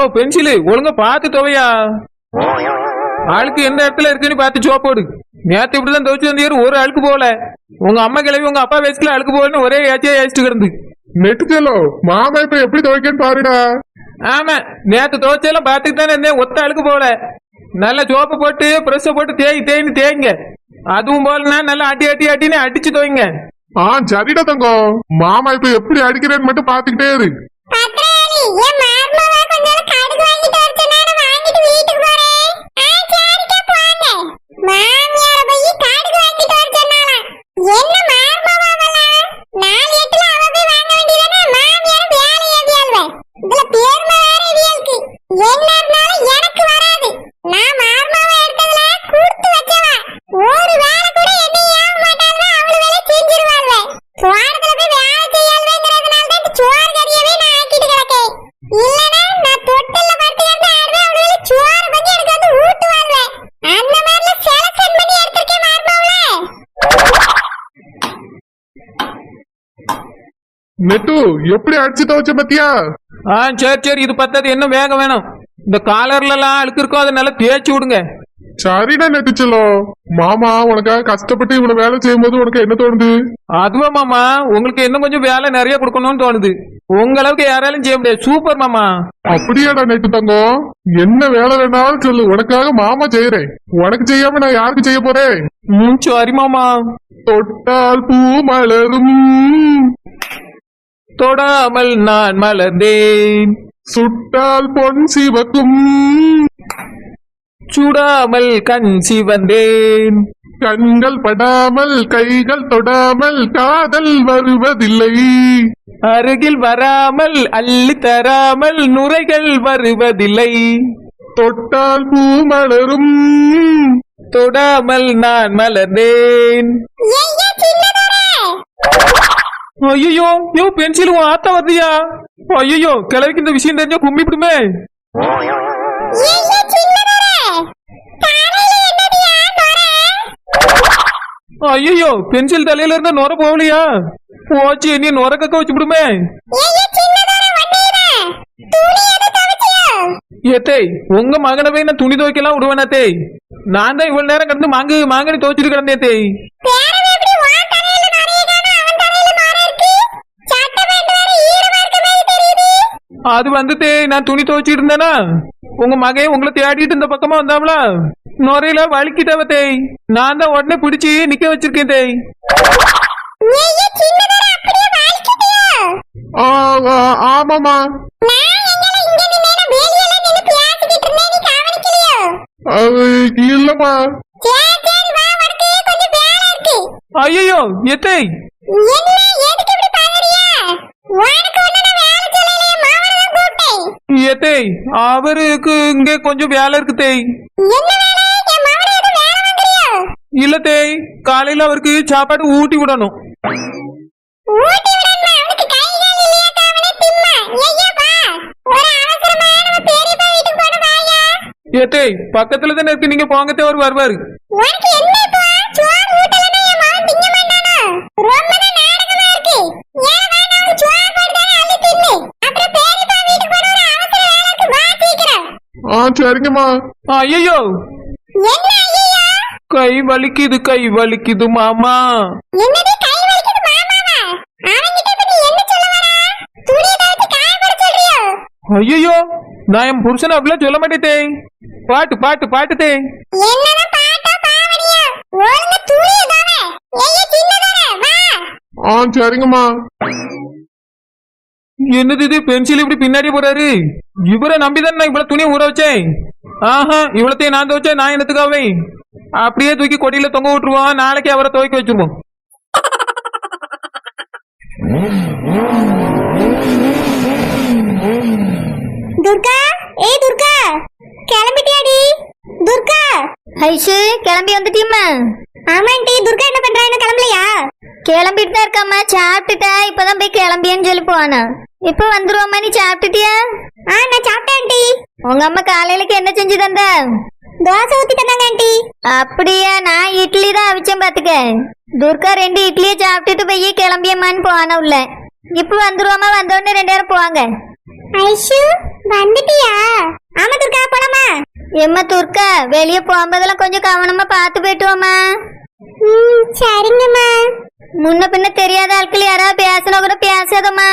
யோ pencil ஒழுங்கா பார்த்து துவையா? அழுக்கு எந்த இடத்துல இருக்குன்னு பார்த்து சோப்போடு நேத்து இப்படிதான் துவைச்சு வந்தியாரு ஒரு அழுக்கு போகல. உங்க அம்மா கிளவி உங்க அப்பா வயசுல அழுக்கு போகலன்னு ஒரே ஏச்சியா ஏச்சிட்டு கிடந்து. நெட்டுச்சலோ மாமா இப்ப எப்படி துவைக்கன்னு பாருடா. ஆமா நேத்து துவைச்செல்லாம் பார்த்துட்டு தானே இருந்தேன் ஒத்த அழுக்கு போகல. நல்லா சோப்பு போட்டு ப்ரெஷ்ஷை போட்டு தேய் தேய்னு தேய்ங்க. அதுவும் போலனா நல்லா அடி அடி அடின்னு அடிச்சு துவைங்க. ஆ சரிடா தங்கம். மாமா இப்ப எப்படி அடிக்கிறேன்னு மட்டும் பாத்துக்கிட்டே இரு பத்ராணி என் மருமவ கொஞ்சம் கடுகு வாங்கிட்டு வர சொன்னா நான் வாங்கிட்டு வீட்டுக்கு போறேன் ஆ சரிக்கா போங்க மாமியார போய் கடுகு வாங்கிட்டு வர சொன்னாலாம் என்ன மருமவலாம் நாலு எட்டுல அவ போய் வாங்க வேண்டியதானே மாமியார வேலை எவியல்வே இதுல பேர்ம வேற எவியலுக்கு என்ன இருந்தாலும் எனக்கு வராது நான் மருமவ எடுத்ததுல கொடுத்து வச்சவா ஒரு வேலை கூட என்ன ஏவ மாட்டாள்வ அவளு வேலை செஞ்சிருவாள்வே தோட்டத்துல போய் வேலை செய்யாள்வேங்கிறதுனால தான் இந்த சோறு கறியவே நான் ஆக்கிட்டு கிடக்கேன் இல்லனா நான் தொட்டில்ல படுத்து கிடந்து ஆடுவேன் அவளு வேலை சோறு பண்ணி எனக்கு வந்து ஊட்டுவாள்வே அந்த மாதிரில செலக்ஷன் பண்ணி எடுத்திருக்கேன் மருமவளே நெட்டு எப்படி அடிச்சு துவைச்ச பத்தியா? ஆ சரி சரி இது பத்தாது என்ன வேகம் வேணும்? இந்த காலர்ல எல்லாம் அழுக்கு இருக்கோ அதை நல்லா தேய்ச்சி விடுங்க. சரிடா நெட்டுச்சலோ மாமா உனக்காக கஷ்டப்பட்டு இவ்வளவு வேலை செய்யும்போது உனக்கு என்ன தோணுது? அதுவா மாமா உங்களுக்கு இன்னும் கொஞ்சம் வேலை நிறைய கொடுக்கணும்னு தோணுது. உங்க அளவுக்கு யாராலும் செய்ய முடியாது. சூப்பர் மாமா. அப்படியாடா நெட்டு தங்கம் என்ன வேலை வேணாலும் சொல்லு. உனக்காக மாமா செய்யறேன் உனக்கு செய்யாம நான் யாருக்கு செய்ய போறேன்? ம் சரி மாமா. தொட்டால் பூ மலரும். தொடாமல் நான் மலர்ந்தேன். சுட்டால் பொன் சிவக்கும். சுடாமல் கண் சிவந்தேன். கண்கள் படாமல் கைகள் தொடாமல் காதல் வருவதில்லை. அருகில் வராமல் அள்ளி தராமல் நுரைகள் வருவதில்லை. தொட்டால் பூ மலரும். தொடாமல் நான் மலர்ந்தேன். ஐயோ யோ பென்சில் உன் ஆத்தா வருதியா ஐயோ கிளவிக்கு இந்த விஷயம் தெரிஞ்சா கும்பிடுமே ஐயோ பென்சில் தலையில இருந்த நுர போகலையா? போச்சு நீ நுர கக்க வச்சு விடுமே ஏத்தே உங்க மகனை போய் நான் துணி துவைக்கலாம் விடுவேனா தேய் நான் தான் இவ்வளவு நேரம் கிடந்து மாங்கு மாங்கனி துவைச்சிட்டு கிடந்தேன் தேய் பேரவே எப்படி உன் தலையில நொரைய காணோம் அவன் தலையில நொரை இருக்கு சட்டை பேண்ட் வேற ஈரமா இருக்க மாதிரி தெரியுது அது வந்து தேய் நான் துணி துவைச்சிட்டு இருந்தேனா உங்க மகன் உங்களை தேடிட்டு இந்த பக்கமா வந்தாங்களா நுரையில வலிக்கிட்டவ தேய். நான் தான் உடனே பிடிச்சி நிக்க வச்சிருக்கேன் தேய். ஆமாமா இல்லம்மா. ஐயோ எத்தை என்ன எதுக்கு இப்படி பதறியா? எத்தை அவருக்கு இங்க கொஞ்சம் வேலை இருக்கு தேய். இல்ல தேய் காலையில அவருக்கு சாப்பாடு ஊட்டி விடணும். ஊட்டி விடணுமா? அவனுக்கு கை கால் இல்லையாக்கா அவனே திம்மா. ஐயா வா. ஒரு அவசரமா நம்ம பெரியப்பா வீட்டுக்கு போன வாயா. ஏத்தே பக்கத்துல தானே இருக்கு. நீங்க போங்கத்தே அவர் வருவாரு உனக்கு என்ன இப்போ சோறு ஊட்டலன்னா என் மகன் திங்க மாட்டானோ ரொம்ப தான் நாடகமா இருக்கு ஏன் வேணா அவனுக்கு சோறு போட்டுதானே அள்ளி தின்னு அப்புறம் பெரியப்பா வீட்டுக்கு போன ஒரு அவசர வேலை இருக்கு வா சீக்கிரம் ஆ சரிங்கம்மா ஐயோ கை வலிக்குது கை வலிக்குது மாமா. ஐயோ நான் என் புருஷனை அப்படிலாம் சொல்ல மாட்டேன் பாட்டு பாட்டு பாட்டு தேய் என்னதான் என்னது இது? பென்சில் இப்படி பின்னாடி போறாரு. இவரை நம்பிதான் நான் இவ்வளவு துணியை ஊற வச்சேன். ஆஹா இவ்வளத்தையும் நான் துவைச்சேன் நான் என்னத்துக்காவே அப்படியே தூக்கி கொடியில தொங்க விட்டுருவோம் நாளைக்கு அவரை துவைக்க வச்சிருவோம். துர்கா ஏய் துர்கா கிளம்பிட்டியாடி? துர்கா. ஐஷு கிளம்பி வந்துட்டியம்மா ஆமாண்டி துர்கா என்ன பண்றா என்ன கிளம்பலையா கிளம்பிட்டு தான் இருக்காம்மா. சாப்பிட்டுட்டா இப்பதான் போய் கிளம்பியன்னு சொல்லி போனா. இப்ப வந்துருவாம்மா நீ சாப்பிட்டுட்டியா? ஆ நான் சாப்பிட்டேன் ஆண்டி. உங்க அம்மா காலையிலக்கு என்ன செஞ்சு தந்த? தோசை ஊத்தி தந்தாங்க ஆண்டி. அப்படியா? நான் இட்லி தான் அவிச்சேன் பாத்துக்க. துர்கா ரெண்டு இட்லியை சாப்பிட்டுட்டு போய் கிளம்பியம்மான்னு போன உள்ள. இப்ப வந்துருவாமா வந்தோடனே ரெண்டு பேரும் போவாங்க. ஐஷு வந்துட்டியா? ஆமா துர்கா போலாமா? எம்மா துர்க்கா வெளியே போகும்போதெல்லாம் கொஞ்சம் கவனமா பார்த்து போயிட்டு சரிங்கம்மா. முன்ன பின்ன தெரியாத ஆட்கள் யாராவது பேசினா கூட பேசாதம்மா.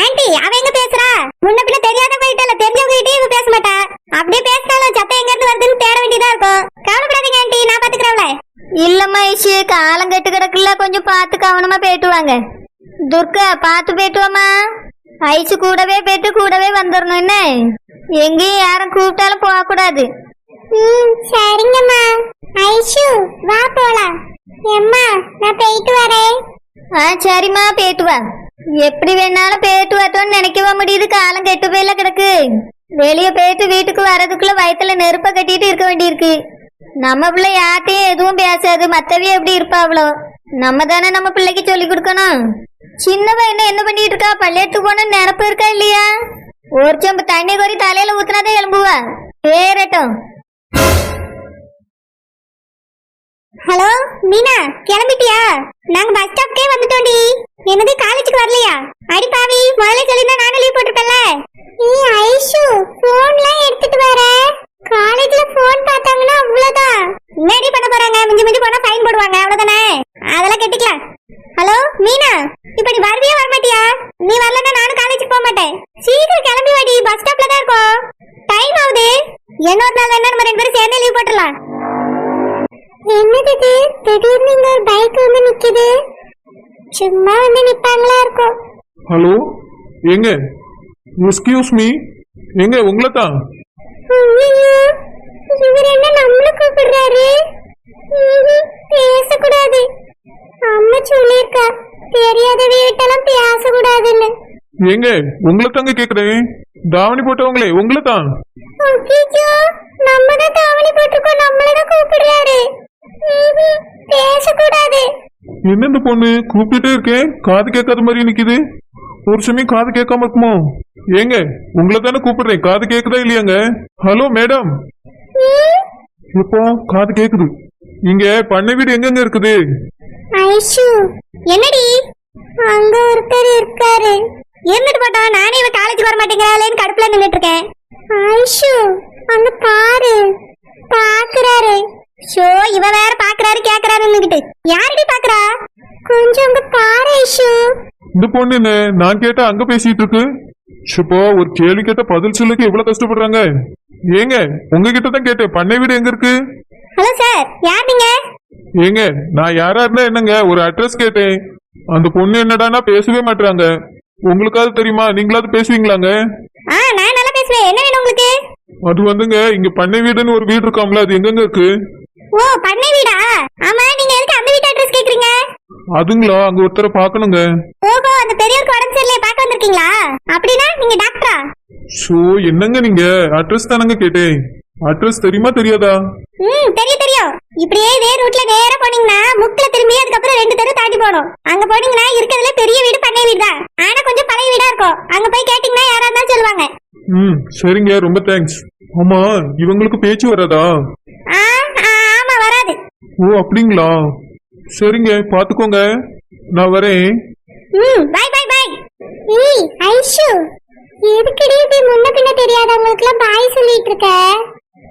ஆண்டி அவ எங்க பேசுறா? முன்ன பின்ன தெரியாத போயிட்டல தெரிஞ்சவங்க கிட்டே இவ பேச மாட்டா. அப்படியே பேசினாலும் சத்தம் எங்க இருந்து வருதுன்னு தேட வேண்டியதா இருக்கும். கவலைப்படாதீங்க ஆண்டி நான் பாத்துக்கிறவள. இல்லம்மா ஐஷு காலம் கெட்டு கொஞ்சம் பார்த்து கவனமா போயிட்டு வாங்க. துர்கா பார்த்து போயிட்டு ஐசு கூடவே போயிட்டு கூடவே வந்துடணும் என்ன? எங்கேயும் யாரும் கூப்பிட்டாலும் போகக்கூடாது. ம் சரிங்கம்மா. ஐஷு வா போலாம். எம்மா நான் போயிட்டு வரேன். ஆ சரிம்மா போயிட்டு வா. எப்படி வேணாலும் போயிட்டு வரட்டும்னு நினைக்கவா முடியுது? காலம் கெட்டு போயில கிடக்கு. வெளியே போயிட்டு வீட்டுக்கு வரதுக்குள்ள வயத்துல நெருப்ப கட்டிட்டு இருக்க வேண்டியிருக்கு. நம்ம பிள்ளை யார்ட்டையும் எதுவும் பேசாது. மத்தவிய எப்படி இருப்பாவளோ நம்ம தானே நம்ம பிள்ளைக்கு சொல்லி கொடுக்கணும். சின்னவ என்ன என்ன பண்ணிட்டு இருக்கா? பள்ளியத்துக்கு போன நினப்பு இருக்கா இல்லையா? ஒரு சொம்பு தண்ணி கோரி தலையில ஊத்துனாதான் எலும்புவா பேரட்டும். ஹலோ மீனா கிளம்பிட்டியா? நாங்க பஸ் ஸ்டாப்க்கே வந்துட்டோம்டி. என்னது காலேஜுக்கு வரலையா? அடி பாவி முதல்ல சொல்லிருந்தா நானும் லீவ் போட்டிருப்பேன்ல. நீ ஐஷு போன்லாம் எடுத்துட்டு வர. காலேஜ்ல போன் பார்த்தாங்கன்னா அவ்வளவுதான். என்னடி பண்ண போறாங்க? மிஞ்சி மிஞ்சி போனா ஃபைன் போடுவாங்க அவ்வளவுதானே? அதெல்லாம் கெட்டிக்கலாம். ஹலோ மீனா இப்ப நீ வருவியா வரமாட்டியா? நீ வரலன்னா நானும் காலேஜுக்கு போக மாட்டேன். சீக்கிரம் கிளம்பி வாடி பஸ் ஸ்டாப்ல தான் இருக்கோம். டைம் ஆகுது. ஒரு நாள் வேணா நம்ம ரெண்டு பேரும் சேர்ந்தே லீவ் போட்டுடலாம். என்னது இது? திடீர்னு இங்க ஒரு பைக் வந்து நிக்குது. சும்மா வந்து நிப்பாங்களா இருக்கும் ஹலோ எங்க? எக்ஸ்கியூஸ் மீ எங்க? உங்களை தான் ஐயையோ, இவர் என்ன நம்மள கூப்பிடுறாரு? ம்ஹும், பேசக்கூடாது. அம்மா சொல்லியிருக்கா தெரியாத வீட்டெல்லாம் பேசக்கூடாதுன்னு. எங்க? உங்களை தாங்க கேக்குறேன். தாவணி போட்டவங்களே உங்களை தான் நம்ம தான் தாவணி போட்டிருக்கோம் நம்மள தான் கூப்பிடுறாரு. பேசக்கூடாது. என்ன இந்த பொண்ணு? கூப்பிட்டுட்டே இருக்கேன் காது கேட்காத மாதிரி நிக்குது. ஒரு சமயம் காது கேட்காம இருக்குமோ? ஏங்க உங்களை தானே கூப்பிடுறேன். காது கேக்குதா இல்லையாங்க? Hello madam. இப்போ காது கேக்குது இங்க பண்ணை வீடு எங்கெங்க இருக்குது? ஐஷு என்னடி? அங்க ஒருத்தர் இருக்காரு. இருந்துட்டு போட்டோம் நானே இவ காலேஜ் வர மாட்டேங்கிறாளேன்னு கடுப்புல நின்னுட்டு இருக்கேன். ஐஷு அங்க பாரு. பாக்குறாரு. ஷோ இவ வேற பாக்குறாரு கேக்குறாருன்னுகிட்டு யாரடி பாக்குறா? கொஞ்சம் அங்க பாரு ஐஷு. இந்த பொண்ணு என்ன? நான் கேட்டா அங்க பேசிட்டு இருக்கு? இப்போ ஒரு கேள்வி கேட்ட பதில் சொல்லுக்கு எவ்வளவு கஷ்டப்படுறாங்க. ஏங்க உங்ககிட்ட தான் கேட்டேன். பண்ணை வீடு எங்க இருக்கு? ஹலோ சார் யார் நீங்க? ஏங்க நான் யாரா இருந்தா என்னங்க? ஒரு அட்ரஸ் கேட்டேன். அந்த பொண்ணு என்னடான்னா பேசவே மாட்டாங்க உங்களுக்காவது தெரியுமா? நீங்களாவது பேசுவீங்களாங்க? ஆ நான் நல்லா பேசுவேன். என்ன வேணும் உங்களுக்கு? அது வந்துங்க இங்க பண்ணை வீடுன்னு ஒரு வீடு இருக்காம்ல அது எங்கெங்க இருக்கு? ஓ பண்ணை வீடா? ஆமா நீங்க எதுக்கு அந்த வீட்டு அட்ரஸ் கேக்குறீங்க? அதுங்களா அங்க ஒருத்தரை பார்க்கணுங்க. ஓஹோ அந்த பெரியவருக்கு உடம்பு சரியில்லை பார்க்க வந்திருக்கீங்களா? அப்படின்னா நீங்க டாக்டரா ஷோ என்னங்க நீங்க? அட்ரஸ் தானங்க கேட்டேன். அட்ரஸ் தெரியுமா தெரியாதா? ம் தெரியும் தெரியும். இப்படியே இதே ரூட்ல நேரா போனீங்கன்னா முக்குல திரும்பி அதுக்கப்புறம் ரெண்டு தெரு தாண்டி போகணும். அங்க போனீங்கன்னா இருக்கிறதுல பெரிய வீடு பண்ணை வீடு தான். ஆனா கொஞ்சம் பழைய வீடா இருக்கும். அங்க போய் கேட்டீங்கன்னா யாரா இருந்தாலும் சொல்லுவாங்க. ம் சரிங்க ரொம்ப தேங்க்ஸ் ஆமா இவங்களுக்கு பேச்சு வராதா? ஆ ஓ அப்படிங்களா? சரிங்க பாத்துக்கோங்க நான் வரேன். ம் பை பை பை ஏய் ஐஷு எதுக்குடி இப்படி முன்ன பின்ன தெரியாதவங்களுக்குலாம் பாய் சொல்லிட்டு இருக்க?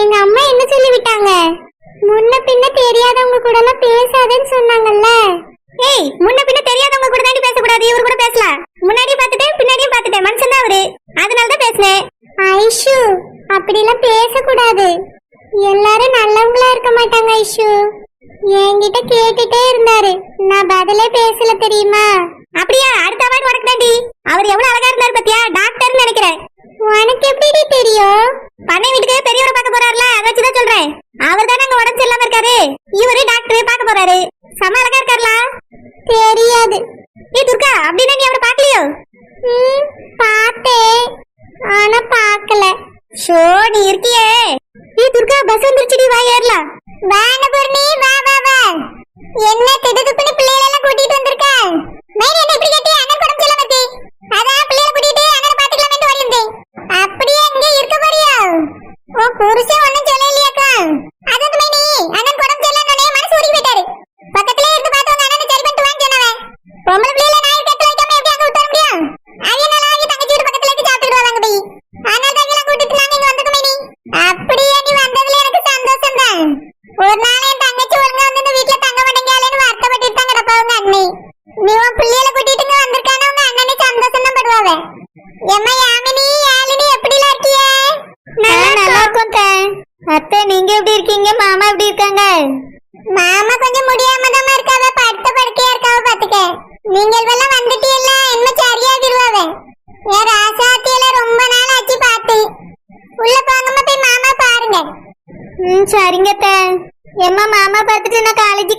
எங்க அம்மா என்ன சொல்லி விட்டாங்க? முன்ன பின்ன தெரியாதவங்க கூட எல்லாம் பேசாதேன்னு சொன்னாங்கல்ல. ஏய் முன்ன பின்ன தெரியாதவங்க கூட தாண்டி பேசக்கூடாது இவர் கூட பேசலாம் முன்னாடியும் பார்த்துட்டேன் பின்னாடியும் பார்த்துட்டேன் மனுஷன் தான் அவரு. அதனால தான் பேசினேன். ஐஷு அப்படிலாம் பேசக்கூடாது. எல்லாரும் நல்லவங்களா இருக்க மாட்டாங்க ஐஷு. என்கிட்ட கேட்டுட்டே இருந்தாரு. நான் பதிலே பேசல தெரியுமா? அப்படியா? அடுத்த அவார்டு உனக்கு தாண்டி. அவர் எவ்வளவு அழகா இருந்தாரு பாத்தியா? டாக்டர்னு நினைக்கிறேன். உனக்கு எப்படி தெரியும்? பண்ணை வீட்டுக்கு பெரியவரை பார்க்க போறாருல அதை வச்சுதான் சொல்றேன். அவர் தானே அங்க உடம்பு சரியில்லாம இருக்காரு. இவரு டாக்டர் பார்க்க போறாரு. செம அழகா இருக்காருல. தெரியாது. ஏ துர்கா அப்படின்னா நீ அவரை பார்க்கலையோ? பார்த்தேன். ஆனா பார்க்கல. ஷோ நீ இருக்கியே? ஏ துர்கா பஸ் வந்துருச்சுடி வா ஏறலாம் வான பூர்ணி வா வா வா.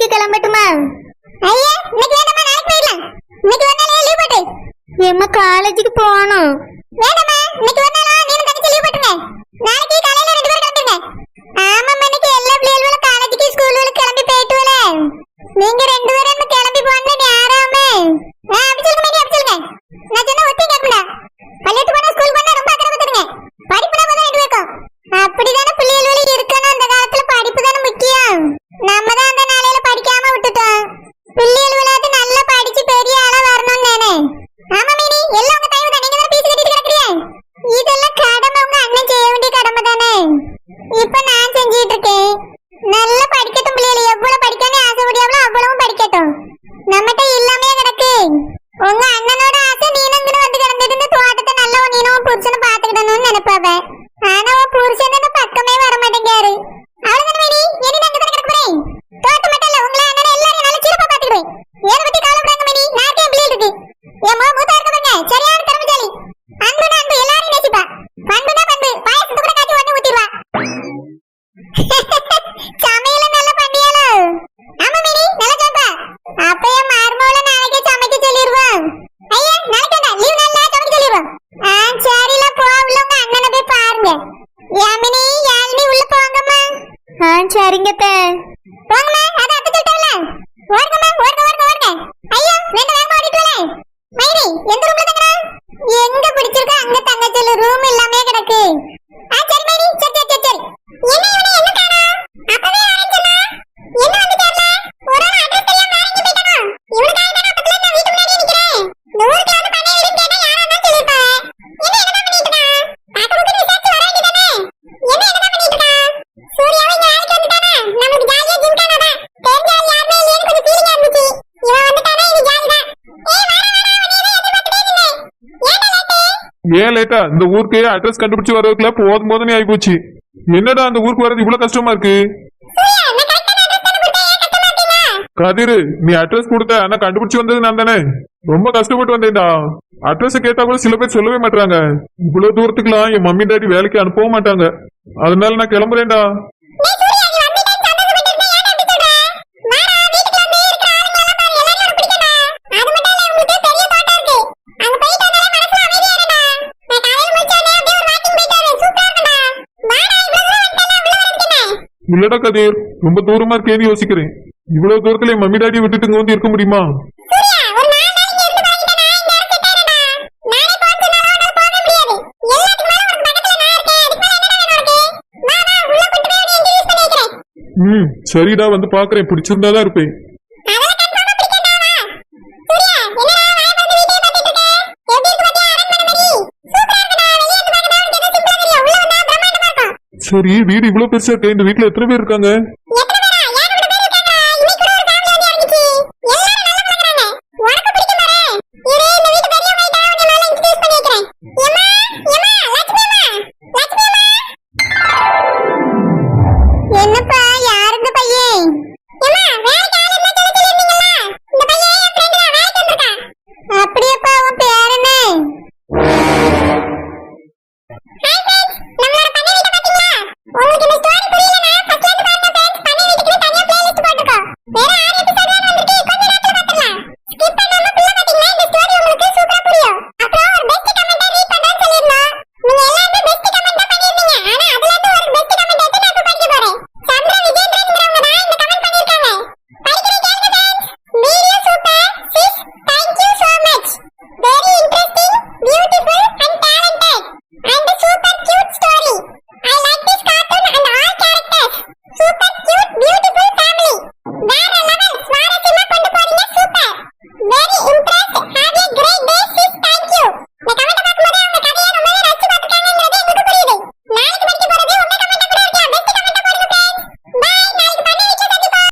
இன்னைக்கு கிளம்பட்டுமா? ஐயா இன்னைக்கு வேண்டாமா நாளைக்கு போயிடலாம். இன்னைக்கு ஒரு லீவ் போட்டு. காலேஜுக்கு போகணும். வேண்டாமா இன்னைக்கு ஒரு நீங்க தங்கச்சி லீவ் போட்டுங்க நாளைக்கு காலையில ரெண்டு பேரும் கிளம்பிடுங்க ஆமாம்மா இன்னைக்கு எல்லா பிள்ளைகளும் காலேஜுக்கு ஸ்கூலுக்கு கிளம்பி போயிட்டு நீங்க ரெண்டு ஏன் லேட்டா இந்த ஊருக்கு அட்ரஸ் கண்டுபிடிச்சு வரதுக்குள்ள போதும் போதுமே ஆகி போச்சு என்னடா அந்த ஊருக்கு வர்றது இவ்வளவு கஷ்டமா இருக்கு? கதிர் நீ அட்ரஸ் கொடுத்த ஆனா கண்டுபிடிச்சு வந்தது நான் தானே? ரொம்ப கஷ்டப்பட்டு வந்தேன்டா. அட்ரஸ் கேட்டா கூட சில பேர் சொல்லவே மாட்டாங்க இவ்வளவு தூரத்துக்குலாம் என் மம்மி டாடி வேலைக்கு அனுப்பவும் மாட்டாங்க. அதனால நான் கிளம்புறேன்டா. இல்லடா கதிர் ரொம்ப தூரமா இருக்கேன்னு யோசிக்கிறேன். இவ்வளவு தூரத்துல மம்மி டாடியை விட்டுட்டு இங்க வந்து இருக்க முடியுமா? ம் சரிடா வந்து பாக்குறேன் பிடிச்சிருந்தா தான் இருப்பேன். சரி வீடு இவ்வளவு பெருசா இருக்கு. இந்த வீட்டுல எத்தனை பேர் இருக்காங்க?